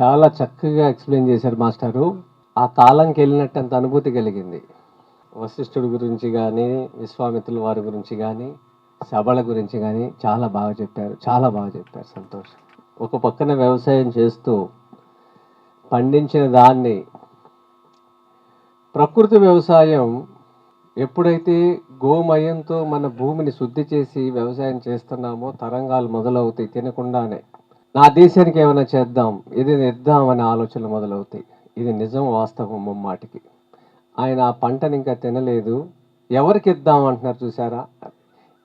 చాలా చక్కగా ఎక్స్ప్లెయిన్ చేశారు మాస్టారు. ఆ కాలంకి అంత అనుభూతి కలిగింది. వశిష్ఠుడి గురించి కానీ విశ్వామిత్రుల వారి గురించి కానీ సభల గురించి కానీ చాలా బాగా చెప్పారు. చాలా బాగా చెప్పారు. సంతోషం. ఒక పక్కన వ్యవసాయం చేస్తూ పండించిన దాన్ని ప్రకృతి వ్యవసాయం ఎప్పుడైతే గోమయంతో మన భూమిని శుద్ధి చేసి వ్యవసాయం చేస్తున్నామో తరంగాలు మొదలవుతాయి తినకుండానే. నా దేశానికి ఏమైనా చేద్దాం ఇది ఇద్దాం అనే ఆలోచనలు మొదలవుతాయి. ఇది నిజం వాస్తవం ముమ్మాటికి. ఆయన ఆ పంటని ఇంకా తినలేదు. ఎవరికి ఇద్దాం అంటున్నారు చూసారా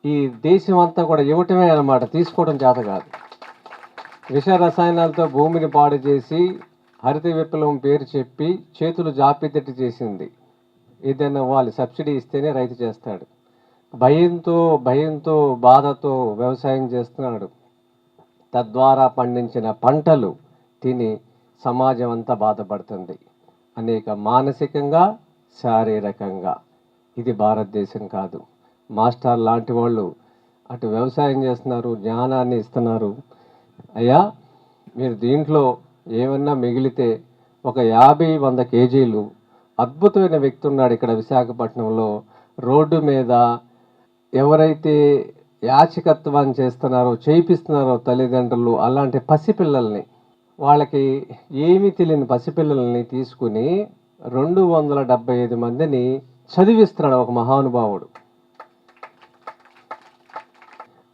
ఈ దేశం అంతా కూడా ఇవ్వటమే అన్నమాట తీసుకోవడం చేత కాదు. విష రసాయనాలతో భూమిని పాడు చేసి హరిత విప్లవం పేరు చెప్పి చేతులు జాపితెట్టి చేసింది. ఏదైనా వాళ్ళు సబ్సిడీ ఇస్తేనే రైతు చేస్తాడు. భయంతో భయంతో బాధతో వ్యవసాయం చేస్తున్నాడు. తద్వారా పండించిన పంటలు తిని సమాజం అంతా బాధపడుతుంది. అనేక మానసికంగా శారీరకంగా. ఇది భారతదేశం కాదు. మాస్టర్ లాంటి వాళ్ళు అటు వ్యవసాయం చేస్తున్నారు జ్ఞానాన్ని ఇస్తున్నారు. అయ్యా మీరు దీంట్లో ఏమన్నా మిగిలితే ఒక యాభై వంద కేజీలు అద్భుతమైన వ్యక్తి ఉన్నాడు ఇక్కడ విశాఖపట్నంలో. రోడ్డు మీద ఎవరైతే యాచకత్వం చేస్తున్నారో చేయిస్తున్నారో తల్లిదండ్రులు అలాంటి పసిపిల్లల్ని వాళ్ళకి ఏమీ తెలియని పసిపిల్లల్ని తీసుకుని రెండు వందల డెబ్బై ఐదు మందిని చదివిస్తున్నాడు ఒక మహానుభావుడు.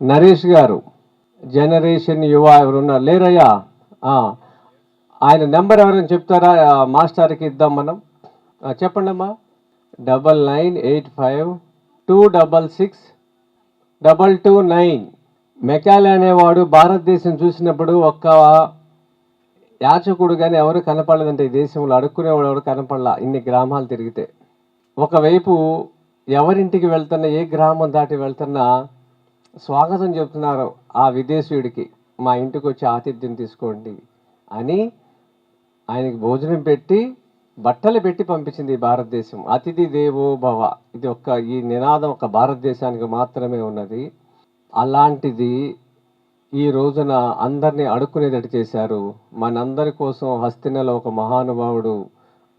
నరేష్ గారు జనరేషన్ యువ ఎవరున్నారు లేరయ్యా? ఆయన నెంబర్ ఎవరైనా చెప్తారా? మాస్టర్కి ఇద్దాం మనం. చెప్పండి అమ్మా double nine eight five two double six double two nine. Macaulay అనేవాడు భారతదేశం చూసినప్పుడు ఒక్క యాచకుడు కానీ ఎవరు కనపడలేదంటే ఈ దేశంలో అడుక్కునేవాడు ఎవరు కనపడలా ఇన్ని గ్రామాలు తిరిగితే. ఒకవైపు ఎవరింటికి వెళ్తున్నా ఏ గ్రామం దాటి వెళ్తున్నా స్వాగతం చెప్తున్నారు ఆ విదేశీయుడికి మా ఇంటికి వచ్చి ఆతిథ్యం తీసుకోండి అని ఆయనకి భోజనం పెట్టి బట్టలు పెట్టి పంపించింది ఈ భారతదేశం. అతిథి దేవో భవ. ఇది ఒక్క ఈ నినాదం ఒక భారతదేశానికి మాత్రమే ఉన్నది. అలాంటిది ఈ రోజున అందరినీ అడుక్కునేటట్టు చేశారు. మనందరి కోసం హస్తినలో ఒక మహానుభావుడు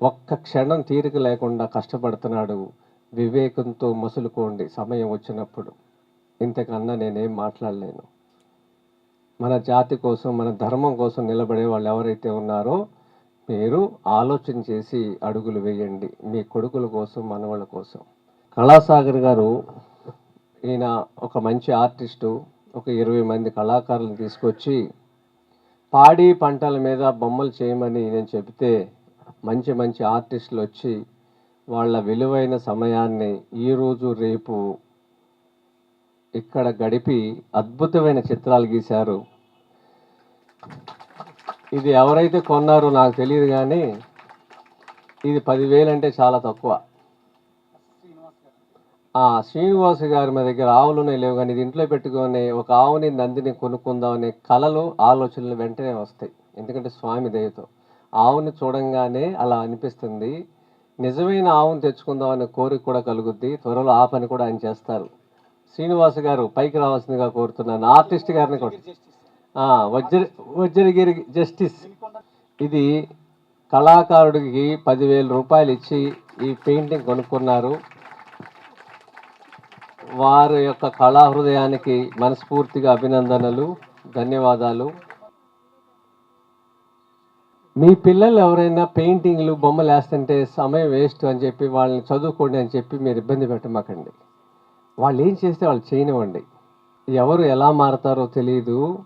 ఒక్క క్షణం తీరిక లేకుండా కష్టపడుతున్నాడు. వివేకంతో మసులుకోండి. సమయం వచ్చినప్పుడు. ఇంతకన్నా నేనేం మాట్లాడలేను. మన జాతి కోసం మన ధర్మం కోసం నిలబడే వాళ్ళు ఎవరైతే ఉన్నారో మీరు ఆలోచన చేసి అడుగులు వేయండి. మీ కొడుకుల కోసం మనవాళ్ళ కోసం. కళాసాగర్ గారు ఈయన ఒక మంచి ఆర్టిస్టు ఒక ఇరవై మంది కళాకారులను తీసుకొచ్చి పాడి పంటల మీద బొమ్మలు చేయమని నేను చెబితే మంచి మంచి ఆర్టిస్టులు వచ్చి వాళ్ళ విలువైన సమయాన్ని ఈరోజు రేపు ఇక్కడ గడిపి అద్భుతమైన చిత్రాలు గీశారు. ఇది ఎవరైతే కొన్నారో నాకు తెలియదు కానీ ఇది పదివేలు అంటే చాలా తక్కువ. శ్రీనివాస్ గారి మా దగ్గర ఆవులు ఉన్నాయి లేవు కానీ ఇది ఇంట్లో పెట్టుకొని ఒక ఆవుని నందిని కొనుక్కుందాం అనే కళలు ఆలోచనలు వెంటనే వస్తాయి. ఎందుకంటే స్వామి దయతో. ఆవుని చూడంగానే అలా అనిపిస్తుంది. నిజమైన ఆవును తెచ్చుకుందాం అనే కోరిక కూడా కలుగుద్ది. త్వరలో ఆ పని కూడా ఆయన చేస్తారు. శ్రీనివాస్ గారు పైకి రావాల్సిందిగా కోరుతున్నాను. ఆర్టిస్ట్ గారిని కూడా. వజ్ర వజ్రగిరి జస్టిస్. ఇది కళాకారుడికి పదివేల రూపాయలు ఇచ్చి ఈ పెయింటింగ్ కొనుక్కున్నారు. వారి యొక్క కళా హృదయానికి మనస్ఫూర్తిగా అభినందనలు ధన్యవాదాలు. మీ పిల్లలు ఎవరైనా పెయింటింగ్లు బొమ్మలు వేస్తుంటే సమయం వేస్ట్ అని చెప్పి వాళ్ళని చదువుకోండి అని చెప్పి మీరు ఇబ్బంది పెట్టమాకండి. వాళ్ళు ఏం చేస్తే వాళ్ళు చేయనివ్వండి. ఎవరు ఎలా మారతారో తెలియదు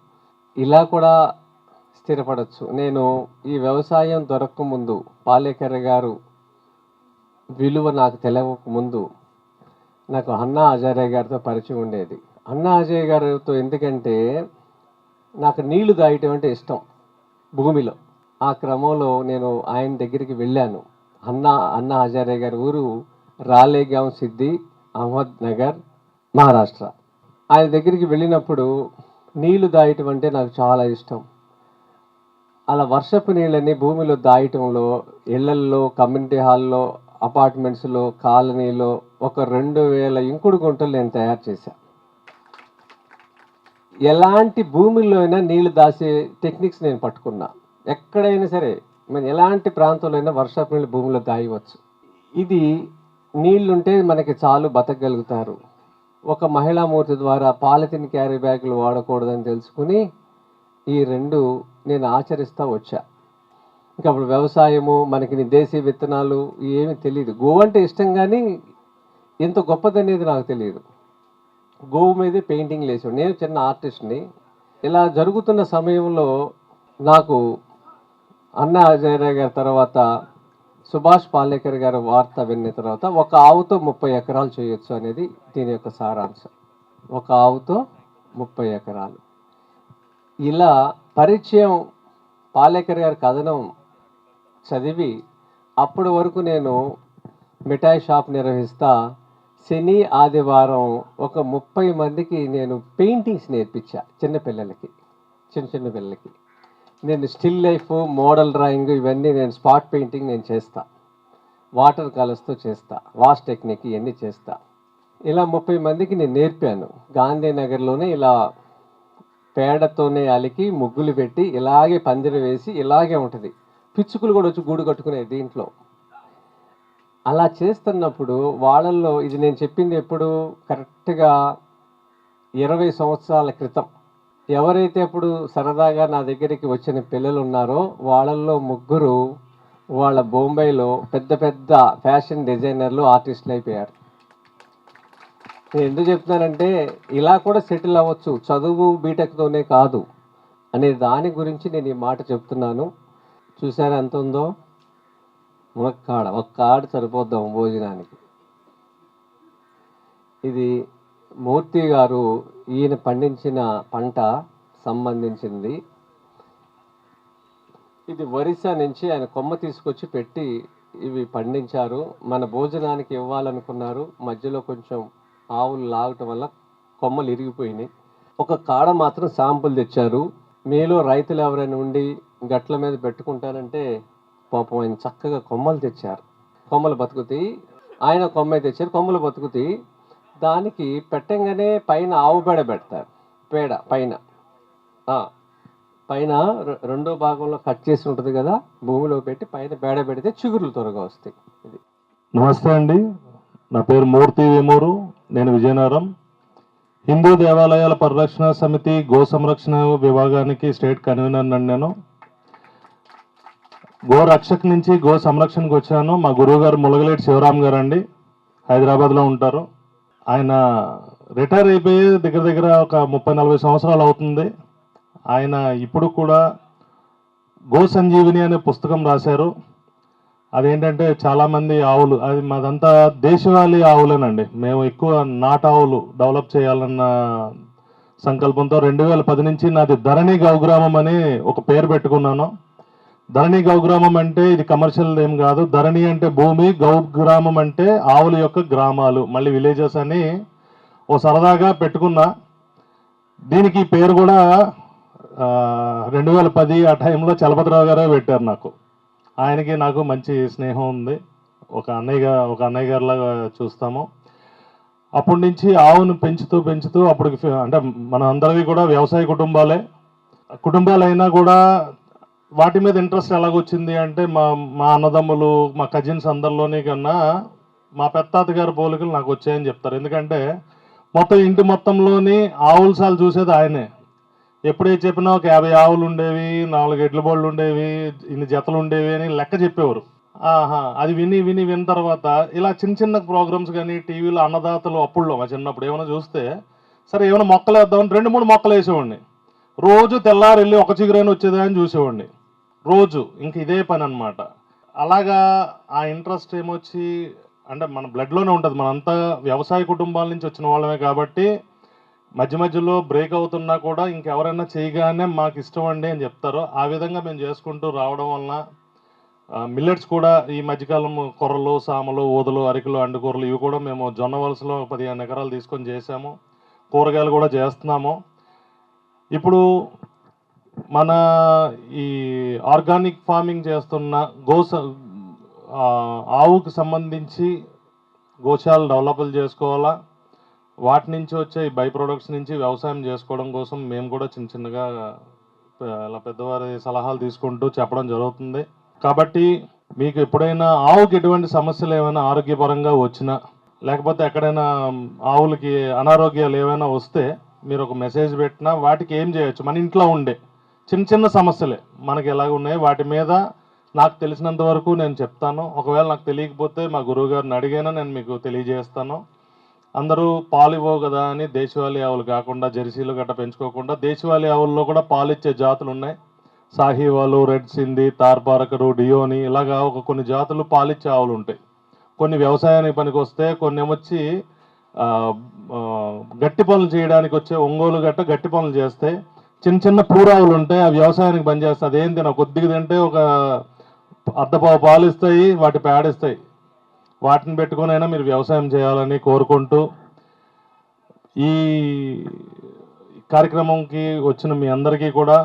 ఇలా కూడా స్థిరపడచ్చు. నేను ఈ వ్యవసాయం దొరకకముందు పాలేకర్ గారు విలువ నాకు తెలియక ముందు నాకు అన్నా అజారే గారితో పరిచయం ఉండేది. అన్నా అజయ్ గారితో ఎందుకంటే నాకు నీళ్ళు దాయటం అంటే ఇష్టం భూమిలో. ఆ క్రమంలో నేను ఆయన దగ్గరికి వెళ్ళాను. అన్నా అన్నా హజారే గారి ఊరు రాలేగాం సిద్ధి అహ్మద్ నగర్ మహారాష్ట్ర. ఆయన దగ్గరికి వెళ్ళినప్పుడు నీళ్ళు దాయటం అంటే నాకు చాలా ఇష్టం. అలా వర్షపు నీళ్ళని భూమిలో దాయటంలో ఇళ్ళల్లో కమ్యూనిటీ హాల్లో అపార్ట్మెంట్స్లో కాలనీలో ఒక రెండు వేల ఇంకుడు గుంటలు నేను తయారు చేశాను ఎలాంటి భూమిలో అయినా నీళ్ళు దాసే టెక్నిక్స్ నేను పట్టుకున్నా. ఎక్కడైనా సరే మనం ఎలాంటి ప్రాంతంలో అయినా వర్షపు నీళ్ళు భూమిలో దాయవచ్చు. ఇది నీళ్ళుంటే మనకి చాలు బతకగలుగుతారు. ఒక మహిళా మూర్తి ద్వారా పాలిథిన్ క్యారీ బ్యాగులు వాడకూడదని తెలుసుకుని ఈ రెండు నేను ఆచరిస్తూ వచ్చా. ఇంకా అప్పుడు వ్యవసాయము మనకి దేశీయ విత్తనాలు ఏమీ తెలియదు గోవు అంటే ఇష్టం కానీ ఎంత గొప్పదనేది నాకు తెలియదు గోవు మీదే పెయింటింగ్ వేసాడు నేను చిన్న ఆర్టిస్ట్ని. ఇలా జరుగుతున్న సమయంలో నాకు అన్న అజయరాయ్ గారి తర్వాత సుభాష్ పాలేకర్ గారి వార్త విన్న తర్వాత ఒక ఆవుతో ముప్పై ఎకరాలు చేయొచ్చు అనేది దీని యొక్క సారాంశం. ఒక ఆవుతో ముప్పై ఎకరాలు. ఇలా పరిచయం పాలేకర్ గారి కథనం చదివి అప్పటి వరకు నేను మిఠాయి షాప్ నిర్వహిస్తా శని ఆదివారం ఒక ముప్పై మందికి నేను పెయింటింగ్స్ నేర్పించా చిన్నపిల్లలకి చిన్న చిన్న పిల్లలకి. నేను స్టిల్ లైఫ్ మోడల్ డ్రాయింగ్ ఇవన్నీ నేను స్పాట్ పెయింటింగ్ నేను చేస్తా. వాటర్ కలర్స్తో చేస్తా. వాష్ టెక్నిక్ ఇవన్నీ చేస్తా. ఇలా ముప్పై మందికి నేను నేర్పాను. గాంధీనగర్లోనే ఇలా పేడతోనే అలికి ముగ్గులు పెట్టి ఇలాగే పందిరి వేసి ఇలాగే ఉంటుంది. పిచ్చుకలు కూడా వచ్చి గూడు కట్టుకునేది దీంట్లో. అలా చేస్తున్నప్పుడు వాళ్ళల్లో ఇది నేను చెప్పింది ఎప్పుడు? కరెక్ట్గా ఇరవై సంవత్సరాల క్రితం. ఎవరైతే ఇప్పుడు సరదాగా నా దగ్గరికి వచ్చిన పిల్లలు ఉన్నారో వాళ్ళల్లో ముగ్గురు వాళ్ళ బొంబాయిలో పెద్ద పెద్ద ఫ్యాషన్ డిజైనర్లు ఆర్టిస్టులు అయిపోయారు. నేను ఎందుకు చెప్తున్నానంటే ఇలా కూడా సెటిల్ అవ్వచ్చు చదువు బీటెక్తోనే కాదు అనే దాని గురించి నేను ఈ మాట చెప్తున్నాను. చూసారా ఎంత ఉందో? మునక్కాడ ఒక్క కాడ సరిపోద్దాం భోజనానికి. ఇది మూర్తి గారు ఈయన పండించిన పంట సంబంధించింది. ఇది ఒరిస్సా నుంచి ఆయన కొమ్మ తీసుకొచ్చి పెట్టి ఇవి పండించారు. మన భోజనానికి ఇవ్వాలనుకున్నారు. మధ్యలో కొంచెం ఆవులు లాగటం వల్ల కొమ్మలు ఇరిగిపోయినాయి. ఒక కాడ మాత్రం శాంపుల్ తెచ్చారు. మీలో రైతులు ఎవరైనా ఉండి గట్ల మీద పెట్టుకుంటారంటే పాపం ఆయన చక్కగా కొమ్మలు తెచ్చారు. కొమ్మలు బతుకుతాయి ఆయన కొమ్మ తెచ్చారు. కొమ్మలు బతుకుతాయి దానికి పెట్టంగానే పైన ఆవు పేడ పెడతారు. పేడ పైన. పైన రెండో భాగంలో కట్ చేసి ఉంటుంది కదా భూమిలో పెట్టి పైన పేడ పెడితే చిగురులు త్వరగా వస్తాయి. ఇది. నమస్తే అండి. నా పేరు మూర్తి వేమూరు. నేను విజయనగరం. హిందూ దేవాలయాల పరిరక్షణ సమితి గో సంరక్షణ విభాగానికి స్టేట్ కన్వీనర్ అండి నేను. గో రక్షక్ నుంచి గో సంరక్షణకు వచ్చాను. మా గురువు గారు ములగలేటి శివరాం గారు అండి హైదరాబాద్లో ఉంటారు. ఆయన రిటైర్ అయిపోయి దగ్గర దగ్గర ఒక ముప్పై నలభై సంవత్సరాలు అవుతుంది. ఆయన ఇప్పుడు కూడా గో సంజీవిని అనే పుస్తకం రాశారు. అదేంటంటే చాలామంది ఆవులు అది మాదంతా దేశవాళీ ఆవులేనండి. మేము ఎక్కువ నాటావులు డెవలప్ చేయాలన్న సంకల్పంతో రెండు వేల పది నుంచి నాది ధరణి గౌగ్రామం అని ఒక పేరు పెట్టుకున్నాను. ధరణి గౌగ్రామం అంటే ఇది కమర్షియల్ ఏం కాదు. ధరణి అంటే భూమి గౌగ్రామం అంటే ఆవుల యొక్క గ్రామాలు. మళ్ళీ విలేజెస్ అని ఓ సరదాగా పెట్టుకున్నా. దీనికి పేరు కూడా రెండు వేల పది ఆ టైంలో చలపతిరావు గారే పెట్టారు నాకు. ఆయనకి నాకు మంచి స్నేహం ఉంది. ఒక అన్నయ్య ఒక అన్నయ్య గారిలాగా చూస్తాము. అప్పటి నుంచి ఆవును పెంచుతూ పెంచుతూ అప్పటికి అంటే మన అందరివి కూడా వ్యవసాయ కుటుంబాలే. కుటుంబాలైనా కూడా వాటి మీద ఇంట్రెస్ట్ ఎలాగొచ్చింది అంటే మా మా అన్నదమ్ములు మా కజిన్స్ అందరిలోనే కన్నా మా పెత్తాత గారి పోలికలు నాకు వచ్చాయని చెప్తారు. ఎందుకంటే మొత్తం ఇంటి మొత్తంలోని ఆవుల సాలు చూసేది ఆయనే. ఎప్పుడే చెప్పినా ఒక యాభై ఆవులు ఉండేవి నాలుగు ఎడ్ల బళ్ళు ఉండేవి ఇన్ని జతలు ఉండేవి అని లెక్క చెప్పేవారు. ఆహా అది విని విని విన్న తర్వాత ఇలా చిన్న చిన్న ప్రోగ్రామ్స్ కానీ టీవీలో అన్నదాతలు అప్పుల్లో మా చిన్నప్పుడు ఏమైనా చూస్తే సరే ఏమైనా మొక్కలు వేద్దామని రెండు మూడు మొక్కలు వేసేవాడిని. రోజు తెల్లారి వెళ్ళి ఒక చిగురైన వచ్చేదా అని చూసేవాడిని. రోజు ఇంక ఇదే పని అన్నమాట అలాగా ఆ ఇంట్రెస్ట్ ఏమొచ్చి అంటే మన బ్లడ్లోనే ఉంటుంది. మనంతా వ్యవసాయ కుటుంబాల నుంచి వచ్చిన వాళ్ళమే కాబట్టి మధ్య మధ్యలో బ్రేక్ అవుతున్నా కూడా ఇంకెవరైనా చేయగానే మాకు ఇష్టం అండి అని చెప్తారు. ఆ విధంగా మేము చేసుకుంటూ రావడం వలన మిల్లెట్స్ కూడా ఈ మధ్యకాలం కొర్రలు సామలు ఊదలు అరికలు అండుకూరలు ఇవి కూడా మేము జొన్న వలసలో పదిహేను ఎకరాలు తీసుకొని చేసాము కూరగాయలు కూడా చేస్తున్నాము. ఇప్పుడు మన ఈ ఆర్గానిక్ ఫార్మింగ్ చేస్తున్న గోస ఆవుకు సంబంధించి గోశాలు డెవలప్లు చేసుకోవాలా? వాటి నుంచి వచ్చే బై ప్రొడక్ట్స్ నుంచి వ్యవసాయం చేసుకోవడం కోసం మేము కూడా చిన్న చిన్నగా ఇలా పెద్దవారి సలహాలు తీసుకుంటూ చెప్పడం జరుగుతుంది. కాబట్టి మీకు ఎప్పుడైనా ఆవుకి ఎటువంటి సమస్యలు ఏమైనా ఆరోగ్యపరంగా వచ్చినా లేకపోతే ఎక్కడైనా ఆవులకి అనారోగ్యాలు ఏమైనా వస్తే మీరు ఒక మెసేజ్ పెట్టినా వాటికి ఏం చేయొచ్చు? మన ఇంట్లో ఉండే చిన్న చిన్న సమస్యలే మనకి ఎలాగ ఉన్నాయి? వాటి మీద నాకు తెలిసినంత వరకు నేను చెప్తాను. ఒకవేళ నాకు తెలియకపోతే మా గురువు గారిని అడిగైనా నేను మీకు తెలియజేస్తాను. అందరూ పాలు ఇవ్వవు కదా అని దేశవాళీ ఆవులు కాకుండా జెర్సీలు గట్ట పెంచుకోకుండా దేశవాళీ ఆవుల్లో కూడా పాలు ఇచ్చే జాతులు ఉన్నాయి. సాహివాలు రెడ్ సింధి తార్పారకరు డియోని ఇలాగా ఒక కొన్ని జాతులు పాలిచ్చే ఆవులు ఉంటాయి. కొన్ని వ్యవసాయానికి పనికి వస్తే కొన్ని వచ్చి గట్టి పనులు చేయడానికి వచ్చే ఒంగోలు గట్ట గట్టి పనులు చేస్తే చిన్న చిన్న పూరావులు ఉంటాయి ఆ వ్యవసాయానికి పనిచేస్తాయి. అదేం తిన కొద్దిగా తింటే ఒక అర్ధపావు పాలు ఇస్తాయి వాటి పేడిస్తాయి వాటిని పెట్టుకునైనా మీరు వ్యవసాయం చేయాలని కోరుకుంటూ ఈ కార్యక్రమంకి వచ్చిన మీ అందరికీ కూడా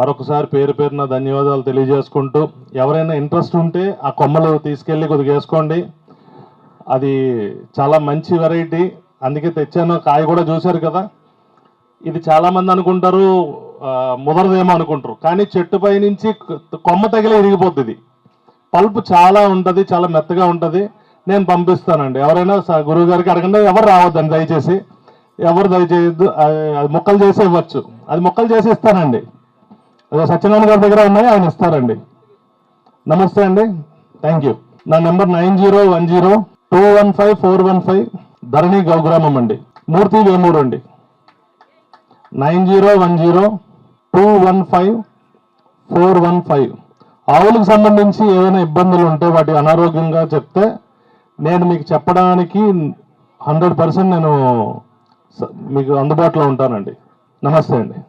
మరొకసారి పేరు పేరున ధన్యవాదాలు తెలియజేసుకుంటూ ఎవరైనా ఇంట్రెస్ట్ ఉంటే ఆ కొమ్మలు తీసుకెళ్ళి కొద్దిగా వేసుకోండి. అది చాలా మంచి వెరైటీ అందుకే తెచ్చాను. కాయ కూడా చూశారు కదా. ఇది చాలామంది అనుకుంటారు ముదరదేమో అనుకుంటారు. కానీ చెట్టు పై నుంచి కొమ్మ తగిలే ఇరిగిపోద్ది ఇది. పల్పు చాలా ఉంటుంది చాలా మెత్తగా ఉంటుంది. నేను పంపిస్తానండి. ఎవరైనా స- గురువు గారికి అడగండి. ఎవరు రావద్దండి దయచేసి. ఎవరు దయచేయద్దు. అది- అది ముక్కలు చేసి ఇవ్వచ్చు. అది మొక్కలు చేసి ఇస్తానండి. అదే సత్యనారాయణ గారి దగ్గర ఉన్నాయి ఆయన ఇస్తారండి. నమస్తే అండి. Thank you. నా number nine zero one zero two one five four one five Dharani Gaugramam అండి. మూర్తి వేమూరు అండి. Nine zero one zero two one five four one five. ఆవులకు సంబంధించి ఏదైనా ఇబ్బందులు ఉంటే వాటి అనారోగ్యంగా చెప్తే నేను మీకు చెప్పడానికి హండ్రెడ్ పర్సెంట్ నేను స- మీకు అందుబాటులో ఉంటానండి. నమస్తే అండి.